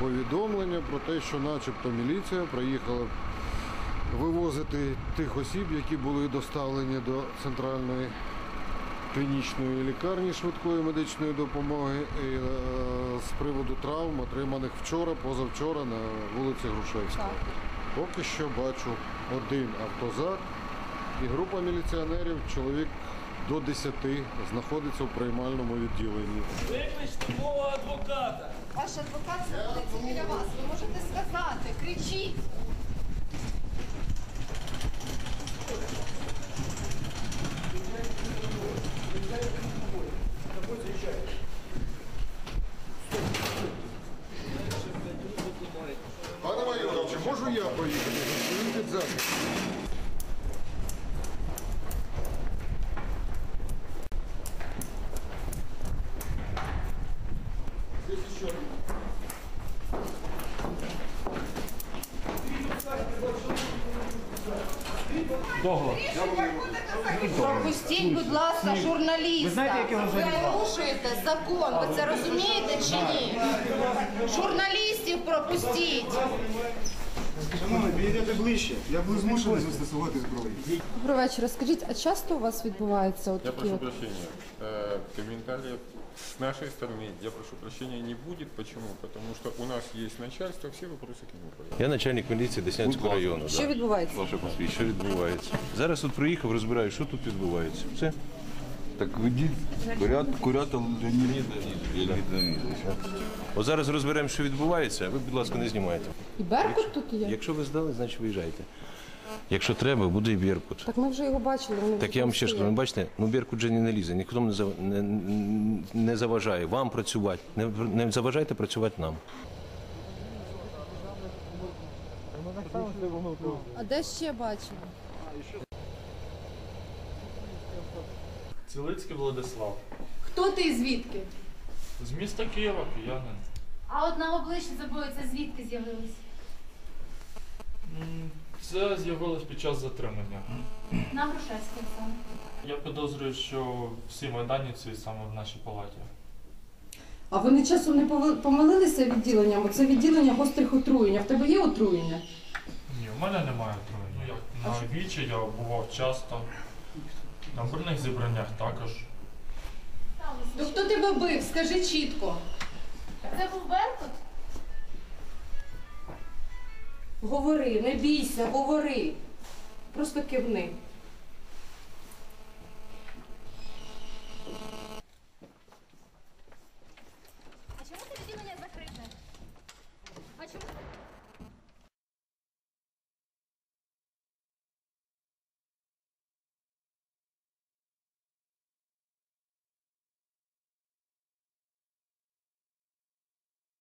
повідомлення про те, що начебто міліція приїхала вивозити тих осіб, які були доставлені до центральної клінічної лікарні швидкої медичної допомоги і, е, з приводу травм, отриманих вчора, позавчора на вулиці Грушевська. Поки що бачу один автозак і група міліціонерів, чоловік до 10 знаходиться у приймальному відділенні. Викличте мого адвоката. Ваш адвокат знаходиться біля вас. Ви можете сказати, кричіть. Пане майоре, чи можу я поїхати? Він під захист. Пропустіть, будь ласка, журналіста. Ви знаєте, як його порушуєте закон. Ви це розумієте чи ні? Журналістів пропустіть. Шановні, підійдете ближче. Я був змушений застосувати зброю. Добрий вечір. Скажіть, а часто у вас відбуваються от Я такі прошу от прощения. Э, Комментариев с нашей стороны, я прошу прощения, не будет. Почему? Потому что у нас есть начальство, все вопросы к нему повернуты. Я начальник міліції Деснянського району. що да. відбувається? Ваше посвідчення. Що відбувається? Зараз тут приїхав, розбираю, що тут відбувається. Все. Так ведіть курят, курята Леонід Леонід Леонідович. От зараз розберемо, що відбувається. Ви, будь ласка, не знімайте. І Беркут тут є? Якщо ви здали, значить виїжджайте. Якщо треба, буде і Беркут. Так ми вже його бачили. Вони Так я вам ще ж кажу, ну, бачите, ну Беркут вже не лізе, ніхто не, зав- не, не заважає вам працювати. Не, не заважайте працювати нам. А де ще бачили? Цілицький Владислав. Хто ти і звідки? З міста Києва, киянин. А от на обличчі забули, це звідки з'явилось? Це з'явилось під час затримання. На Грушевській саме. Я підозрюю, що всі майданівці саме в нашій палаті. А вони часом не помилилися відділенням? Це відділення гострих отруєнь. А в тебе є отруєння? Ні, в мене немає отруєння. Ну, як на вічі я бував часто. На мирних зібраннях також. То хто тебе бив? Скажи чітко. Це був Говори, не бійся, говори. Просто кивни.